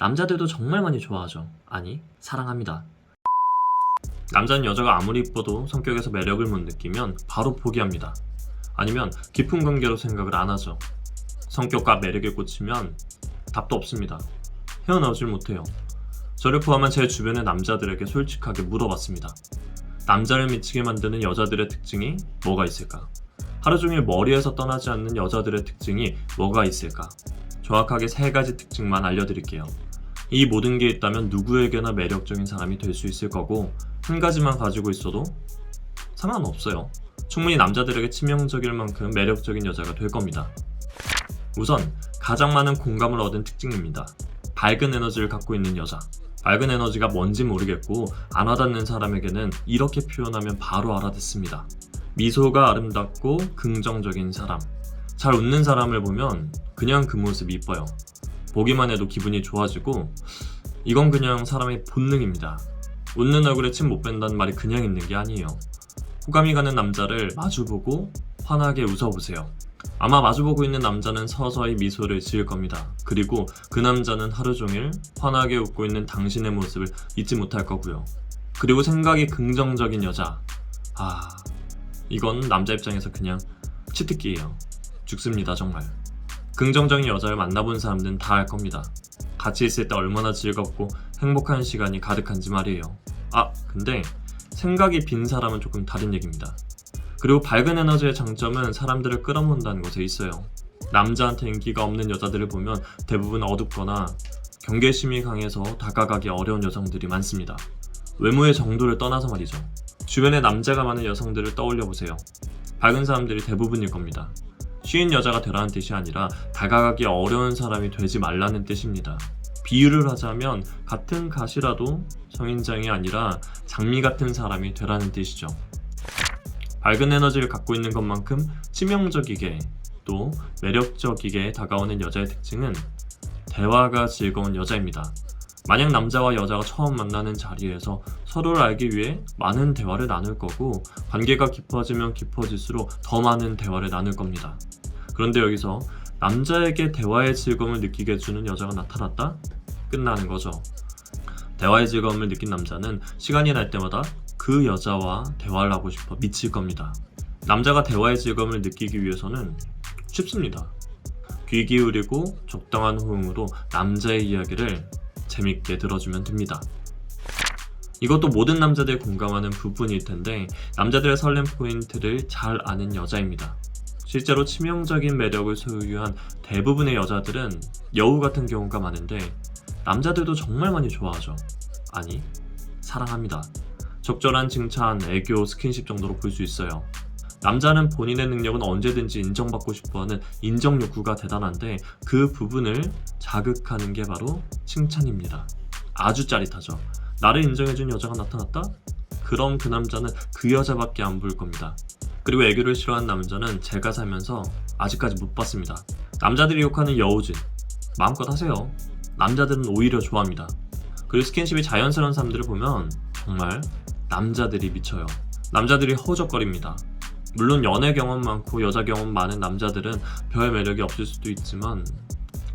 남자들도 정말 많이 좋아하죠. 아니, 사랑합니다. 남자는 여자가 아무리 이뻐도 성격에서 매력을 못 느끼면 바로 포기합니다. 아니면 깊은 관계로 생각을 안 하죠. 성격과 매력에 꽂히면 답도 없습니다. 헤어나오질 못해요. 저를 포함한 제 주변의 남자들에게 솔직하게 물어봤습니다. 남자를 미치게 만드는 여자들의 특징이 뭐가 있을까? 하루 종일 머리에서 떠나지 않는 여자들의 특징이 뭐가 있을까? 정확하게 세 가지 특징만 알려드릴게요. 이 모든 게 있다면 누구에게나 매력적인 사람이 될 수 있을 거고, 한 가지만 가지고 있어도 상관없어요. 충분히 남자들에게 치명적일 만큼 매력적인 여자가 될 겁니다. 우선, 가장 많은 공감을 얻은 특징입니다. 밝은 에너지를 갖고 있는 여자. 밝은 에너지가 뭔지 모르겠고, 안 와닿는 사람에게는 이렇게 표현하면 바로 알아듣습니다. 미소가 아름답고 긍정적인 사람. 잘 웃는 사람을 보면 그냥 그 모습이 이뻐요. 보기만 해도 기분이 좋아지고 이건 그냥 사람의 본능입니다. 웃는 얼굴에 침 못 뺀다는 말이 그냥 있는 게 아니에요. 호감이 가는 남자를 마주보고 환하게 웃어보세요. 아마 마주보고 있는 남자는 서서히 미소를 지을 겁니다. 그리고 그 남자는 하루 종일 환하게 웃고 있는 당신의 모습을 잊지 못할 거고요. 그리고 생각이 긍정적인 여자. 아, 이건 남자 입장에서 그냥 치트키예요. 죽습니다, 정말. 긍정적인 여자를 만나본 사람들은 다 알 겁니다. 같이 있을 때 얼마나 즐겁고 행복한 시간이 가득한지 말이에요. 아, 근데 생각이 빈 사람은 조금 다른 얘기입니다. 그리고 밝은 에너지의 장점은 사람들을 끌어모은다는 것에 있어요. 남자한테 인기가 없는 여자들을 보면 대부분 어둡거나 경계심이 강해서 다가가기 어려운 여성들이 많습니다. 외모의 정도를 떠나서 말이죠. 주변에 남자가 많은 여성들을 떠올려 보세요. 밝은 사람들이 대부분일 겁니다. 쉬운 여자가 되라는 뜻이 아니라 다가가기 어려운 사람이 되지 말라는 뜻입니다. 비유를 하자면 같은 갓이라도 성인장이 아니라 장미 같은 사람이 되라는 뜻이죠. 밝은 에너지를 갖고 있는 것만큼 치명적이게 또 매력적이게 다가오는 여자의 특징은 대화가 즐거운 여자입니다. 만약 남자와 여자가 처음 만나는 자리에서 서로를 알기 위해 많은 대화를 나눌 거고 관계가 깊어지면 깊어질수록 더 많은 대화를 나눌 겁니다. 그런데 여기서 남자에게 대화의 즐거움을 느끼게 해주는 여자가 나타났다? 끝나는 거죠. 대화의 즐거움을 느낀 남자는 시간이 날 때마다 그 여자와 대화를 하고 싶어 미칠 겁니다. 남자가 대화의 즐거움을 느끼기 위해서는 쉽습니다. 귀 기울이고 적당한 호응으로 남자의 이야기를 재밌게 들어주면 됩니다. 이것도 모든 남자들이 공감하는 부분일 텐데 남자들의 설렘 포인트를 잘 아는 여자입니다. 실제로 치명적인 매력을 소유한 대부분의 여자들은 여우 같은 경우가 많은데 남자들도 정말 많이 좋아하죠. 아니, 사랑합니다. 적절한 칭찬, 애교, 스킨십 정도로 볼 수 있어요. 남자는 본인의 능력은 언제든지 인정받고 싶어하는 인정 욕구가 대단한데 그 부분을 자극하는 게 바로 칭찬입니다. 아주 짜릿하죠. 나를 인정해준 여자가 나타났다? 그럼 그 남자는 그 여자밖에 안 보일 겁니다. 그리고 애교를 싫어하는 남자는 제가 살면서 아직까지 못 봤습니다. 남자들이 욕하는 여우짓 마음껏 하세요. 남자들은 오히려 좋아합니다. 그리고 스킨십이 자연스러운 사람들을 보면 정말 남자들이 미쳐요. 남자들이 허우적거립니다. 물론 연애 경험 많고 여자 경험 많은 남자들은 별 매력이 없을 수도 있지만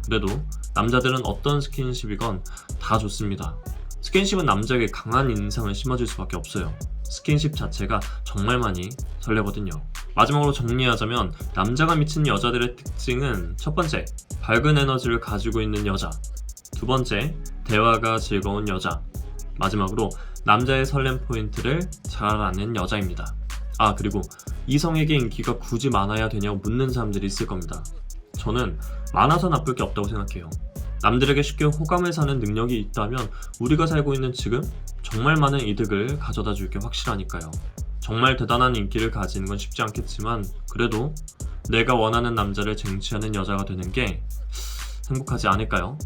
그래도 남자들은 어떤 스킨십이건 다 좋습니다. 스킨십은 남자에게 강한 인상을 심어줄 수밖에 없어요. 스킨십 자체가 정말 많이 설레거든요. 마지막으로 정리하자면 남자가 미친 여자들의 특징은 첫 번째, 밝은 에너지를 가지고 있는 여자. 두 번째, 대화가 즐거운 여자. 마지막으로 남자의 설렘 포인트를 잘 아는 여자입니다. 아, 그리고 이성에게 인기가 굳이 많아야 되냐고 묻는 사람들이 있을 겁니다. 저는 많아서 나쁠 게 없다고 생각해요. 남들에게 쉽게 호감을 사는 능력이 있다면 우리가 살고 있는 지금 정말 많은 이득을 가져다 줄 게 확실하니까요. 정말 대단한 인기를 가지는 건 쉽지 않겠지만 그래도 내가 원하는 남자를 쟁취하는 여자가 되는 게 행복하지 않을까요?